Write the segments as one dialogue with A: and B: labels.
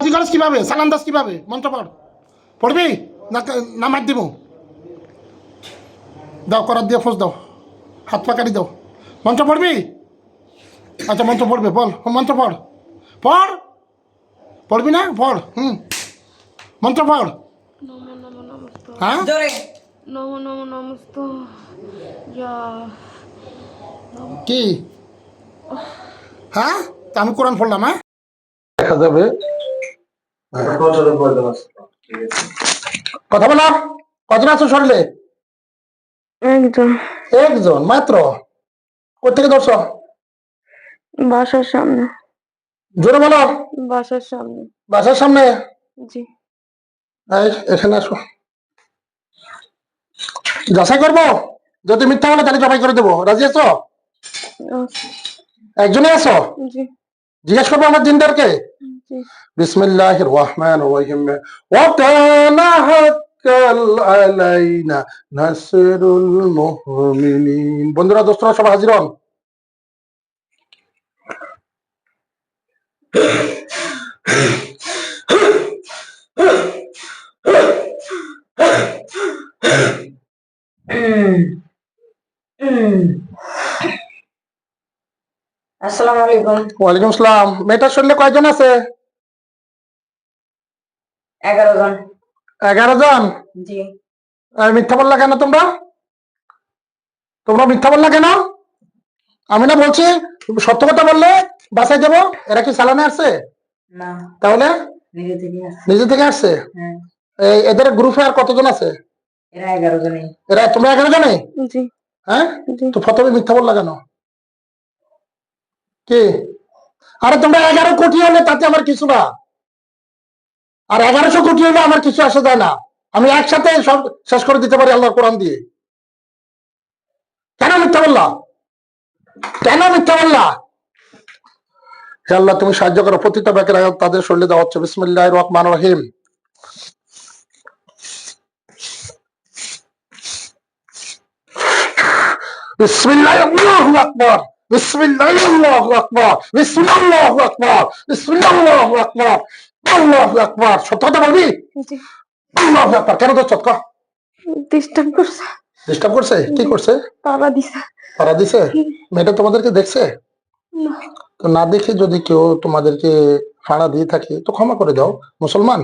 A: তুই করিস কীভাবে? সালাম দাস কীভাবে? মন্ত্র পড়। পড়বি? না না মার দিব। দাও করার দিয়ে ফোস দাও। হাত পাকারি দাও। মন্ত্র পড়বি? আচ্ছা মন্ত্র পড়বে বল। মন্ত্র পড়। পড়। পড়বি না? পড় হুম। মন্ত্র পড়। হ্যাঁ?
B: নমো নমো নমস্ত। যা।
A: কি? হ্যাঁ? তা আমি কোরআন পড়লাম হ্যাঁ? দেখা যাবে কথা বলো। কজন আছো শরীরে?
B: একজন।
A: একজন মাত্র? কোথেকে ধরছ?
B: বাসার সামনে।
A: জোরে বলো।
B: বাসার সামনে।
A: বাসার সামনে?
B: জি।
A: এখানে আসো। যাচাই করব? যদি মিথ্যা বলে তাহলে জবাই করে দেবো। রাজি আছো?
B: আচ্ছা,
A: একজনে আছো?
B: জি।
A: জিজ্ঞেস করব আমার দিনদারকে? বিসমিল্লাহ বন্ধুরা দোস্তরা সব হাজির হন।
C: আসসালামু আলাইকুম।
A: ওয়ালাইকুম আসসালাম। মেয়েটা শুনলে কয়জন আছে?
C: এগারো জন।
A: এগারো জন?
C: জি।
A: মিথ্যা বললা কেন তোমরা? তোমরা মিথ্যা বললা কেন? আমি না বলছি সত্য কথা বললে বাসায় যাব এরা কি চালানে আসছে?
C: না।
A: তাহলে?
C: নিজে থেকে আসছে।
A: নিজে থেকে আসছে?
C: হ্যাঁ।
A: এদের গ্রুপে আর কতজন আছে?
C: এরা এগারো জনই।
A: এরা তোমরা এগারো জনে
B: জি।
A: হ্যাঁ? তো মিথ্যা বললা কেন? কি? আরে তোমরা এগারো কোটি হলে তাতে আমার কিছু না। আর এগারোশো কোটি হলে আমার কিছু আসা যায় না। আমি একসাথে সব শেষ করে দিতে পারি আল্লাহর কোরআন দিয়ে। কেন মিথ্যা বললা? কেন মিথ্যা বললা? হে আল্লাহ, তুমি সাহায্য করো। প্রতিটা ব্যাকের আয়াত তাদের শরীরে দেওয়া হচ্ছে। বিসমিল্লাহ রহমান রহিম। বিসমিল্লাহ আল্লাহু আকবার বিসমিল্লাহ আল্লাহু আকবার বিসমিল্লাহ আল্লাহু আকবার বিসমিল্লাহ আল্লাহু আকবার আল্লাহু আকবার। সত্য কথা বলবি? আল্লাহু আকবার। কেন তোর চটকা
B: ডিস্টার্ব করছে।
A: ডিস্টার্ব করছে? কি করছে?
B: তারা দিছে।
A: তারা দিছে? মেয়েটা তোমাদেরকে দেখছে?
B: না।
A: তো না দেখে যদি কেউ তোমাদেরকে ফাড়া দিয়ে থাকে তো ক্ষমা করে দাও। মুসলমান?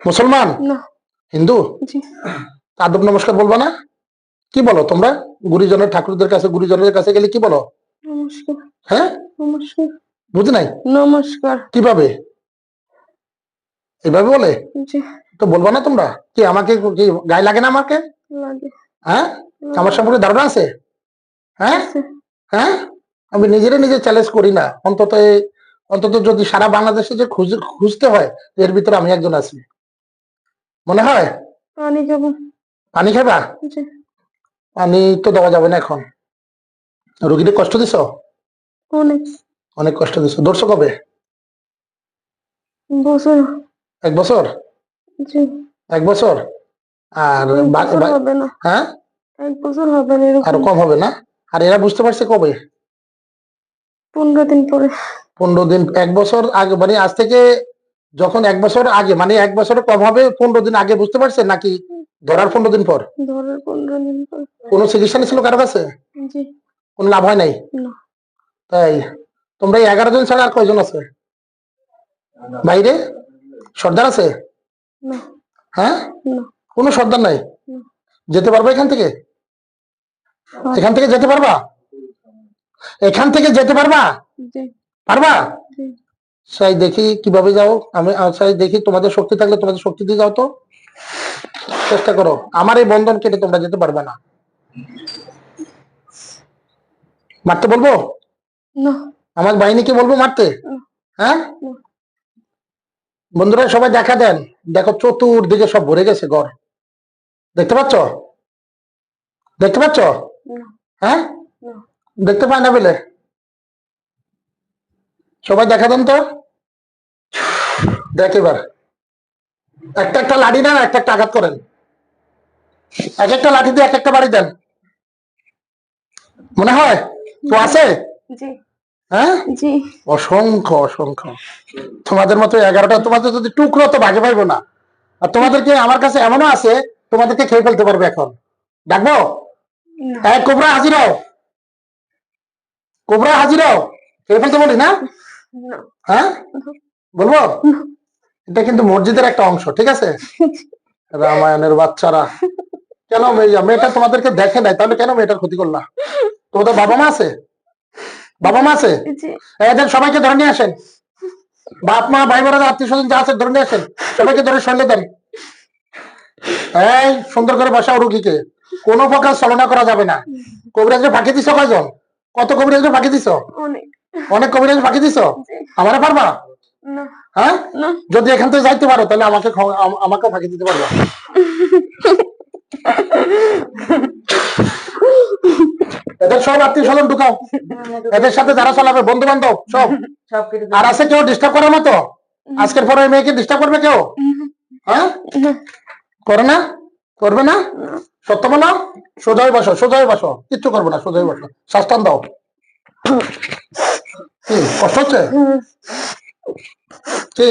A: মুসলমান? হিন্দু? আদব নমস্কার বলবা না? কি বলো তোমরা? গুরুজনের ঠাকুরদের কাছে গুরুজনের কাছে গেলে কি বলো? হ্যাঁ? বুঝি নাই?
B: নমস্কার।
A: কীভাবে? এভাবে বলে? তো বলবা না তোমরা? কি আমাকে কি গায়ে লাগে না আমাকে? হ্যাঁ? আমার সম্পর্কে ধারণা আছে? হ্যাঁ? হ্যাঁ? আমি নিজেরে নিজে চ্যালেঞ্জ করি না। অন্তত অন্তত যদি সারা বাংলাদেশে যে খুঁজে খুঁজতে হয় এর ভিতরে আমি একজন আছি। মনে হয়?
B: পানি খাব।
A: পানি খাবা? পানি তো দেওয়া যাবে না এখন। রুগীকে কষ্ট দিছ?
B: অনেক।
A: অনেক কষ্ট দিছ। দর্শক কবে?
B: বছর।
A: এক বছর?
B: জি।
A: এক বছর? আর
B: হবে না।
A: হ্যাঁ?
B: এক বছর হবে না আরও
A: কম হবে না? আর এরা বুঝতে পারছে কবে?
B: পনেরো দিন পরে।
A: পনেরো দিন এক বছর আগে মানে আজ থেকে যখন এক বছর আগে মানে এক বছর কম হবে পনেরো দিন আগে বুঝতে পারছে নাকি ধরার পনেরো দিন পর?
B: ধরের পনেরো দিন পর।
A: কোনো চিকিৎসা নিয়েছিল কারও কাছে?
B: জি।
A: কোনো লাভ হয় নাই? তাই তোমরা এগারো জন ছাড়া আর কয়জন আছে? বাইরে? সর্দার আছে? হ্যাঁ? কোনো সর্দার নাই? যেতে পারবা এখান থেকে? এখান থেকে যেতে পারবা? এখান থেকে যেতে পারবা? পারবা? চাই দেখি কীভাবে যাও। আমি চাই দেখি তোমাদের শক্তি থাকলে তোমাদের শক্তি দিয়ে যাও তো। চেষ্টা করো। আমার এই বন্ধন কেটে তোমরা যেতে পারবে না। মারতে বলব? আমার বাহিনীকে বলব মারতে? হ্যাঁ। বন্ধুরা সবাই দেখা দেন। দেখো চতুর্দিকে সব ভরে গেছে ঘর। দেখতে পাচ্ছ? দেখতে পাচ্ছ? হ্যাঁ? দেখতে পায় না বলে? সবাই দেখা দেন তো? দেখ এবার। একটা একটা লাঠি নেন একটা একটা আঘাত করেন। এক একটা লাঠি দিয়ে এক একটা বাড়ি দেন। মনে হয়? তো আছে?
B: জি।
A: হ্যাঁ? অসংখ্য অসংখ্য। তোমাদের মতো এগারোটা তোমাদের যদি টুকরো তো ভাগে পাইবো না। আর তোমাদেরকে আমার কাছে এমনও আছে তোমাদেরকে খেয়ে ফেলতে পারবে এখন। ডাকবো? হ্যাঁ কোবরা হাজির হও। কোবরা হাজির হও। খেয়ে ফেলতে বলি না? হ্যাঁ? বলব? এটা কিন্তু মসজিদের একটা অংশ ঠিক আছে? রামায়ণের বাচ্চারা। কেন মেয়ে- মেয়েটা তোমাদেরকে দেখে নাই তাহলে কেন মেয়েটার ক্ষতি করলা? তোমাদের বাবা মা আছে? বাবা মা আছে? এদের সবাইকে ধরে নিয়ে আসেন। বাপ মা ভাই বোনেরা আত্মীয় স্বজন যা আছে ধরে নিয়ে আসেন। সবাইকে ধরে সরলে দেন। এই সুন্দর করে বসাও রুগীকে। কোনো প্রকার ছলনা করা যাবে না। কবিরাজে ফাঁকি দিছ কয়জন? কত কবিরাজে ফাঁকি দিছ?
B: অনেক।
A: কবিরাজ ফাঁকি দিছ? আমারে পারবা? হ্যাঁ? যদি এখান থেকে যাইতে পারো তাহলে আমাকে আমাকে ফাঁকি দিতে পারবা। এদের সব আত্মীয় স্বজন ঢুকাও। এদের সাথে যারা চলাবে বন্ধু বান্ধব সব আর আছে কেউ ডিস্টার্ব করার মতো? আজকের পরে মেয়েকে ডিস্টার্ব করবে কেউ? হ্যাঁ? করে না? করবে না? সত্য বলো সোজাই বসো সোজাই বসো। কিচ্ছু করবে না সোজাই বসো। শ্বাসটান দাও। কি কষ্ট হচ্ছে? কি?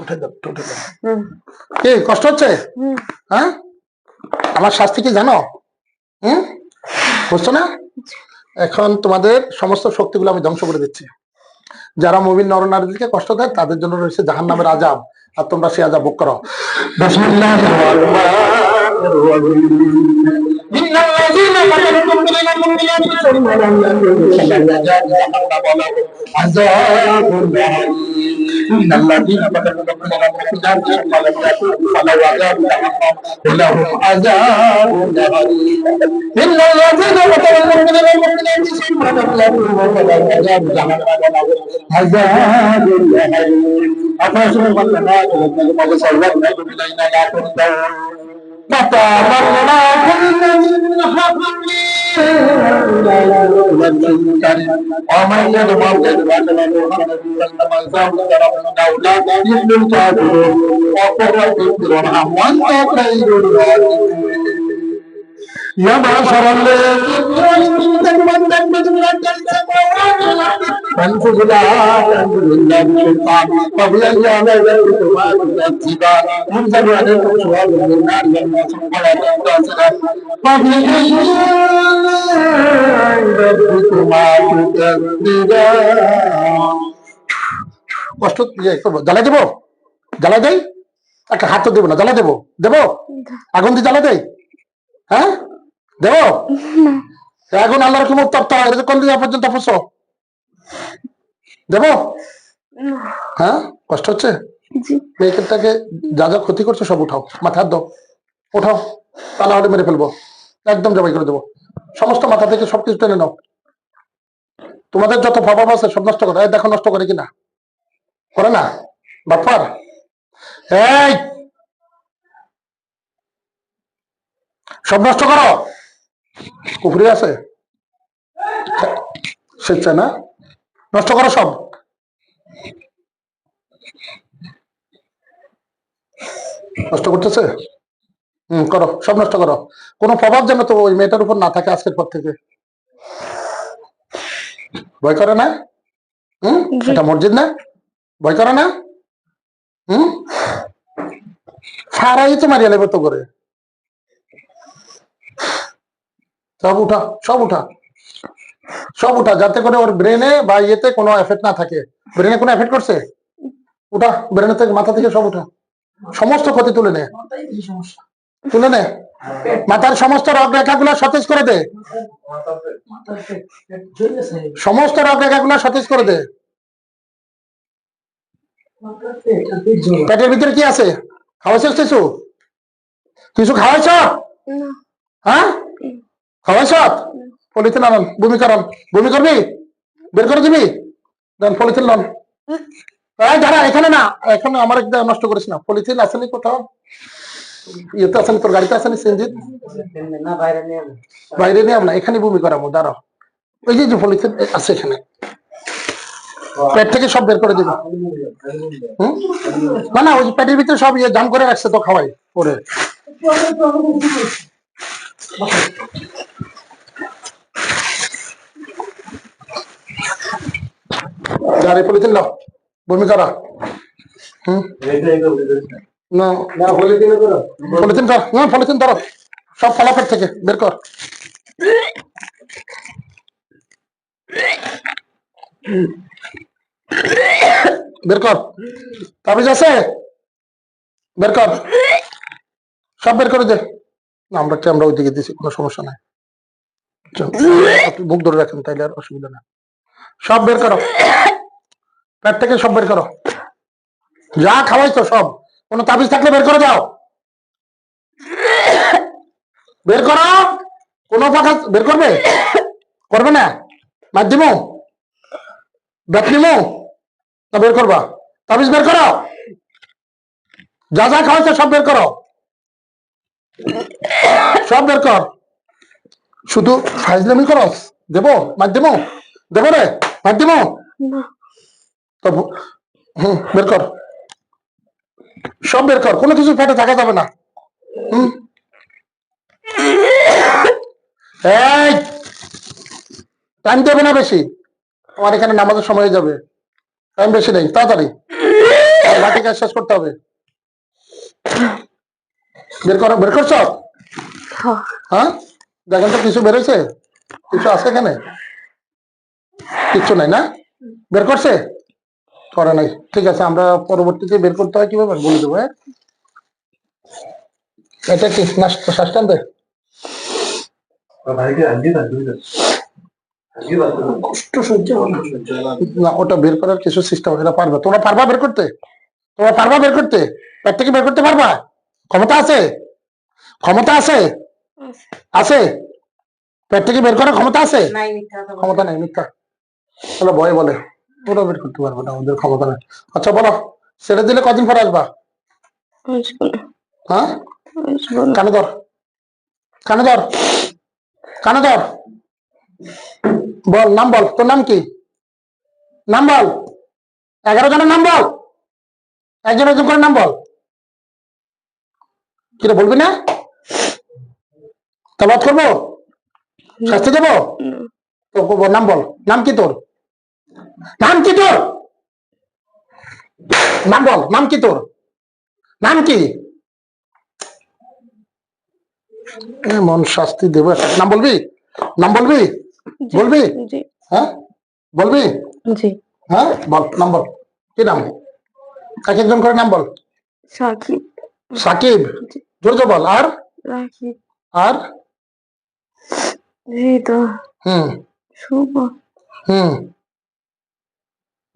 A: উঠে দাও উঠে দাও। কি কষ্ট হচ্ছে? হ্যাঁ? আমার শাস্তি কি জানো? বুঝছ না? এখন তোমাদের সমস্ত শক্তিগুলো আমি ধ্বংস করে দিচ্ছি। যারা মুমিন নরনারীদেরকে কষ্ট দেয়, তাদের জন্য রয়েছে জাহান নামের আজাব আর তোমরা সে আজাব ভোগ করো। إن الذين بدلوا منهم إحداثهم ولم يتوبوا فلو عذاب جهنم ولهم عذاب أليم إن الذين بدلوا من المؤمنين ثم لم يتوبوا فلهم عذاب جهنم ولهم عذاب أليم أفاشر الله لا تهتم بصلى الله إلينا لا تهتم فتاب الله الذين ومن يدعو يدعو فإنما يزال لا يحل الكافرون وقل رب اغفر وارحم وأنت خير الراحمين কষ্ট জ্বালা দেবো? জ্বালা দেই? একটা হাত তো দেবো না জ্বালা দেবো। দেবো? আগুন দিয়ে জ্বালা দেই? হ্যাঁ? দেবো? আগুন আল্লাহর তপ্ত হয় কোন দিন পর্যন্ত দেবো? হ্যাঁ? কষ্ট হচ্ছে? মেয়েটাকে যা যা ক্ষতি করছে সব উঠাও। মাথা হাত দাও। উঠাও। তা না হলে মেরে ফেলব। একদম জবাই করে দেবো। সমস্ত মাথা থেকে সবকিছু টেনে নাও। তোমাদের যত প্রভাব আছে সব নষ্ট করে। দেখো নষ্ট করে কিনা? করে না? বাপার এই! সব নষ্ট করো! পুকুরে আছে? স্বেচ্ছা না? নষ্ট করো সব। নষ্ট করতেছে? হম করো সব নষ্ট করো। কোনো প্রভাব যেন তো ওই মেয়েটার উপর না থাকে আজকের পর থেকে। ভয় করে না? হম। এটা মসজিদ না? ভয় করে না? হম? সারাই তো মারিয়া নেবে তো করে সব উঠা সব উঠা। সব উঠা যাতে করে ওর ব্রেনে বা ইয়েতে কোনো এফেক্ট না থাকে। ব্রেনে কোনো এফেক্ট করছে? উঠা ব্রেনে থেকে মাথা থেকে সব উঠা। সমস্ত ক্ষতি তুলে নে। তুলে নে। মাথার সমস্ত রগ রেখাগুলো সতেজ করে দে। সমস্ত রগ রেখাগুলো সতেজ করে দে। পেটের ভিতরে কি আছে? খাওয়াইছিস কিছু? কিছু খাওয়াইছ?
B: না।
A: খাওয়াইছ পলিথিন আনন, বমি করান। বমি করবি? বের করে দিবি? দেন, পলিথিন লন। দাঁড়া, এখানে না, এখানে আমার একটা নষ্ট করিস না। পলিথিন আসেনি কোথাও? ইয়েতে আসেনি, তোর গাড়িতে আসেনি সিনজিৎ
C: বাইরে নিয়ে।
A: না, এখানে বমি করাবো দাঁড়াও ওই যে পলিথিন আছে এখানে। পেট থেকে সব বের করে দিবি? না না, ওই পেটের ভিতরে সব ইয়ে জাম করে রাখছে তো খাওয়াই পরে গাড়ি পলিথিন নাও বমি করা হুম? না
C: না বলে করো
A: পলিথিন কর না পলিথিন ধরো সব ফলাফের থেকে বের কর। বের কর। তাবিজ আছে? বের কর। সব বের করে দে। আমরা আমরা ওইদিকে দিছি, কোনো সমস্যা নাই। আপনি মুখ ধরে রাখেন, তাইলে আর অসুবিধা না সব বের করো। পেট থেকে সব বের করো। যা খাওয়াইছো সব, কোনো তাবিজ থাকলে বের করে দাও। বের করো। কোনো ফাঁকা বের করবে? করবে না? মাধ্যম ব্যাটনিমো না বের করবা। তাবিজ বের করো। যা যা খাওয়াইছো সব বের করো। সব বের কর। শুধু ফাইজলামি করো দেবো? মাধ্যম দেবো? রে? মাধ্যম তো ব- বের কর। সব বের কর। কোনো কিছু পেটে থাকা যাবে না। হুম? এই! টাইম দেবে না বেশি। আমার এখানে নামাজের সময় হয়ে যাবে। টাইম বেশি নেই। তাড়াতাড়ি। বাকি কাজ শেষ করতে হবে। বের করো বের করছ?
B: হ্যাঁ?
A: দেখেন তো কিছু বেরোছে কিছু আছে এখানে? কিচ্ছু নাই না? বের করছে? করে নাই। ঠিক আছে আমরা পরবর্তীতে বের করতে হয় কীভাবে? বলে দেবো হ্যাঁ? এটা কি শ্বাস টানতে কষ্ট সহ্য না। না ওটা বের করার কিছু সিস্টেম এটা পারবে। তোমরা পারবা বের করতে? তোমরা পারবা বের করতে? পেট থেকে বের করতে পারবা? ক্ষমতা আছে? ক্ষমতা আছে? আছে। পেট থেকে বের করার ক্ষমতা আছে। ক্ষমতা নাই মিথ্যা। ওরা ভয় বলে। ওরা বের করতে পারবে না ওদের ক্ষমতা নেই। আচ্ছা বলো। ছেড়ে দিলে কদিন পরে আসবা? হ্যাঁ? কানে ধর। কানে ধর। কানে ধর। বল নাম বল। তোর নাম কি? নাম বল। এগারো জনের নাম বল। একজন একজন করে নাম বল। কিরে বলবি না? তাবাদ করব? শাস্তি দেবো? নাম বল। নাম কি তোর? নাম কি তোর? নাম বল নাম কি তোর? নাম কি? এমন শাস্তি দেবো। নাম বলবি? নাম বলবি? বলবি? হ্যাঁ? বলবি? হ্যাঁ? বল নাম বল। কি নাম? এক একজন করে নাম বল।
B: সাকিব।
A: সাকিব। জোর বল আর? আর?
B: হৃদয়
A: হুম।
B: শুভ।
A: হুম।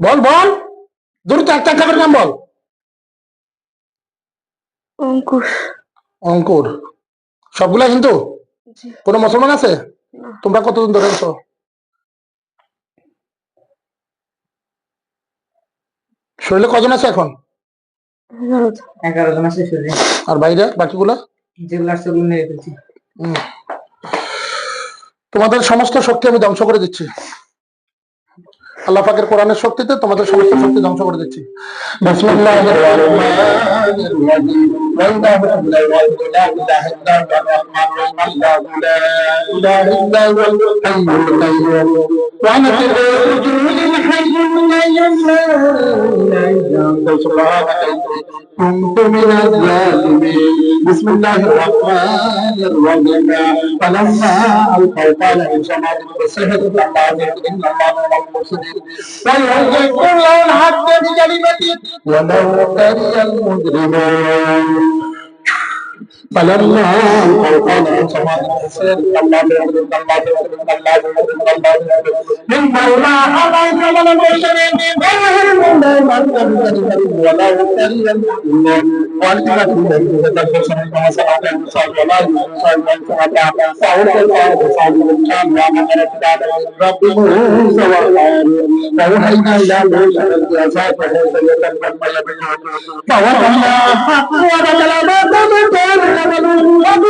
A: বল বল। দ্রুত একটা একটা করে নাম বল।
B: অঙ্কুশ
A: অঙ্কুর। সবগুলা হিন্দু
B: জি।
A: কোনো মুসলমান আছে? তোমরা কতদিন ধরে আছো? শরীরে কজন আছে এখন?
B: এগারো জন।
C: আছে
A: আর বাইরে বাকিগুলা?
C: যেগুলো আসছে ওগুলো মেরে ফেলছি।
A: তোমাদের সমস্ত শক্তি আমি ধ্বংস করে দিচ্ছি। আল্লাহ পাকের কোরআনের শক্তিতে তোমাদের সমস্ত শক্তি ধ্বংস করে দিচ্ছি বিসমিল্লাহির রহমানির রহিম। লা ইলাহা ইল্লাল্লাহু লা ইলাহা ইল্লাল্লাহু আল্লাহু লা ইলাহা ইল্লাহুল হাইয়ুল কাইয়্যুম। ওয়া নাতিরু জুলুল হাইয়ুল কাইয়্যুম লা ইলাহা ইল্লা আনতা সুবহানাকা ইন্নী কুনতু মিনাজ জালিমিন। بسم الله الرحمن الرحيم فلما ألقوا قال عيسى بسحر الله إن الله مع المرسلين ويحق الله الحق بكلمته ولو كره المجرمون فلما ألقوا قال عيسى بسحر الله من مولى عليك من المرسلين ولو كره المجرمون وألقت الذين كفروا كما سبق المصاب ولا يصاب من سمع فأولئك الأرض صعب الكام وأمر رب موسى وهارون فأوحينا إلى موسى الجزاء فهو يتكلم ويبين فوضعنا حق وكلمات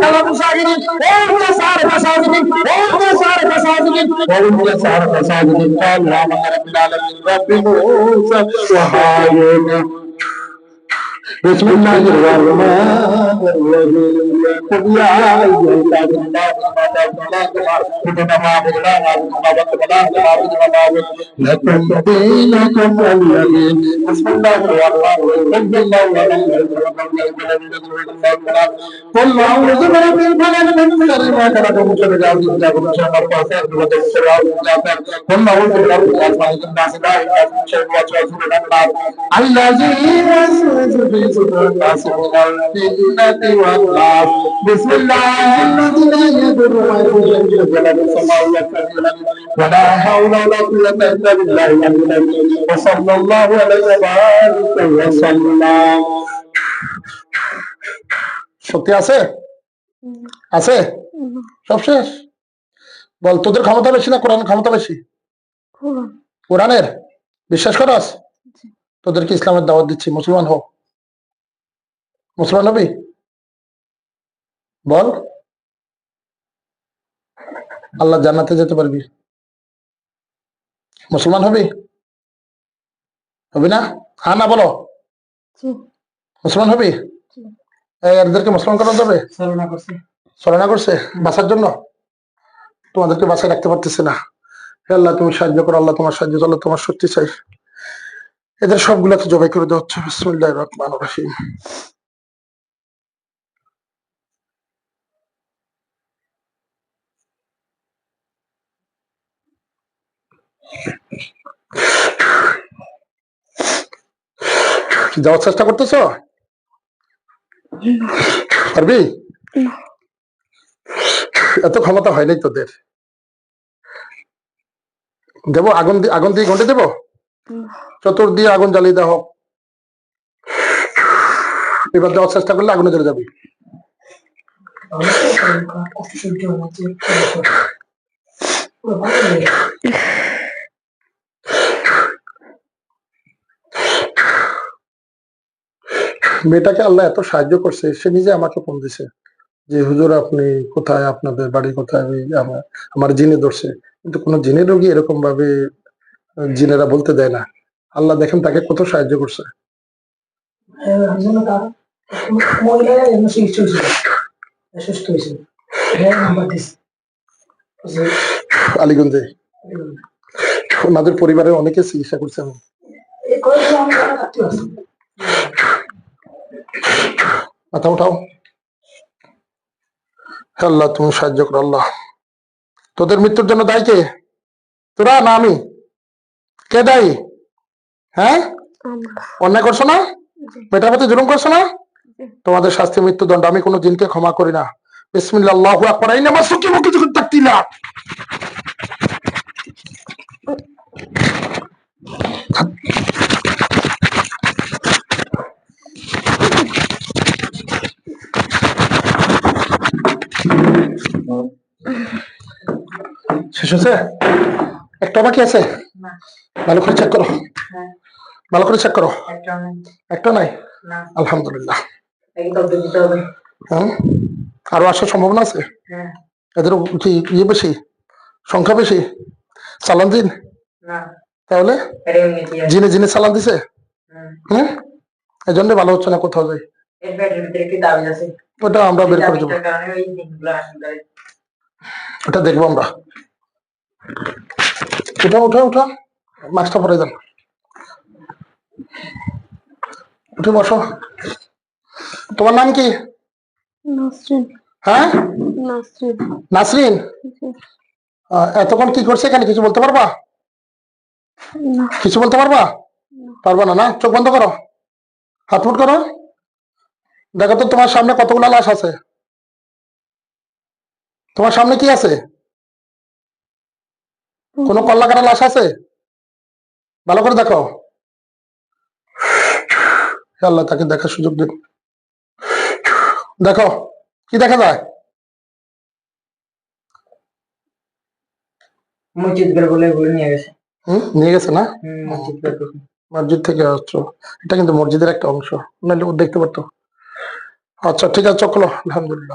A: كلام ساجدين وهم صار فساجدين وهم صار فساجدين وهم صار فساجدين قال يا رب العالمين رب موسى وهارون بسم الله الرحمن الرحيم قل يا أيها الكافرون لكم دينكم ولي بسم الله الرحمن الرحيم قل أعوذ برب الفلق من شر ما خلق من شر غاسق إذا وقب من شر النفاثات في العقد ومن شر حاسد إذا حسد قل أعوذ برب الأسماء الناس لا إله من شر الوسواس الخناس الذي يوسوس في صدور الناس من الجنة والناس بسم الله الذي لا يضر مع اسمه شيء في السماوات والأرض ولا حول ولا قوة إلا بالله العلي العظيم وصلى الله عليه وبارك وسلم সত্যি আছে আছে সব শেষ বল তোদের ক্ষমতা বেশি না কোরআন ক্ষমতা বেশি
B: কোরআন
A: কোরআনের বিশ্বাস করস তোদেরকে ইসলামের দাওয়াত দিচ্ছি মুসলমান হোক মুসলমান হবি বল। আল্লাহ জান্নাতে যেতে পারবি। মুসলমান হবি? হবি না? হ্যাঁ না বলো। মুসলমান হবি? এদেরকে মুসলমান করা যাবে
C: চালনা করছে।
A: বাঁচার জন্য? তোমাদেরকে বাঁচায় রাখতে পারতেছে না। হে আল্লাহ তুমি সাহায্য করো। আল্লাহ তোমার সাহায্য চলো তোমার শক্তি চাই। এদের সবগুলোকে জবাই করে দেওয়া হচ্ছে। বিসমুল্লাহ রহমান রহিম। যাওয়ার চেষ্টা করতেছ? পারবি? এত ক্ষমতা হয় নাই তোদের। দেবো আগুন দিয়ে আগুন দিয়ে ঘন্টে দেবো? চতুর দিয়ে আগুন জ্বালিয়ে দেওয়া হোক। এবার দেওয়ার চেষ্টা করলে আগুনে জ্বলে যাবি। মেয়েটাকে আল্লাহ এত সাহায্য করছে, সে নিজে আমাকে ফোন দিছে যে, হুজুর, আপনি কোথায়? আপনাদের বাড়ি কোথায়? আমার জিনে ধরছে। কিন্তু কোনো জিনের রোগী এরকম ভাবে জিনেরা বলতে দেয় না। আল্লাহ দেখেন তাকে কত সাহায্য করছে। আলিগঞ্জে। ওনাদের পরিবারের অনেকে চিকিৎসা করছে। আমি
C: এই কয়েকদিন আমি থাকতে পারছি
A: মাথা উঠাও আল্লাহ তুমি সাহায্য করো আল্লাহ। তোদের মৃত্যুর জন্য দায়ী কে? তোরা না আমি? কে দায়ী? হ্যাঁ? অন্যায় করছ না? মেয়েটার প্রতি জুলুম করছ না? তোমাদের শাস্তি মৃত্যুদণ্ড আমি কোনো দিনকে ক্ষমা করি না। বিসমিল্লাহ আল্লাহু আকবার। এই নামাজ সুকি মুকি যখন তাকতিলা। শেষ হয়েছে একটা বাকি আছে? ভালো করে চেক করো।
C: হ্যাঁ।
A: ভালো করে চেক করো।
C: একটা
A: নাই। আলহামদুলিল্লাহ। হ্যাঁ? আরও আসার সম্ভাবনা আছে?
C: হ্যাঁ।
A: এদের কি ইয়ে বেশি? সংখ্যা বেশি? চালান দিন। তাহলে? জিনে জিনে চালান দিছে?
C: হুম।
A: হুম? এই জন্য ভালো হচ্ছে না কোথাও যাই।
C: এর ভিতরে একটি দাবি আছে।
A: ওটা আমরা বের করে দেবো। ওটা দেখব আমরা। উঠা উঠা উঠা। মাস্কটা পরে দেন উঠে বসো। তোমার নাম কি?
B: নাসরিন।
A: হ্যাঁ?
B: নাসরিন।
A: এতক্ষণ কি করছে এখানে? কিছু বলতে পারবা? কিছু বলতে পারবা? পারবা না না? চোখ বন্ধ করো। হাত মুট করো দেখো তো তোমার সামনে কতগুলো লাশ আছে? তোমার সামনে কি আছে? কোনো কল্লা কাটা লাশ আছে? ভালো করে দেখো। আল্লাহ তাকে দেখার সুযোগ দিন দেখো কি দেখা যায়?
C: মসজিদ বলে নিয়ে গেছে।
A: হুম নিয়ে গেছে না?
C: মসজিদ
A: থেকে আসছো। এটা কিন্তু মসজিদের একটা অংশ। নাহলে দেখতে পারতো। আচ্ছা ঠিক আছে চকলো আলহামদুলিল্লাহ।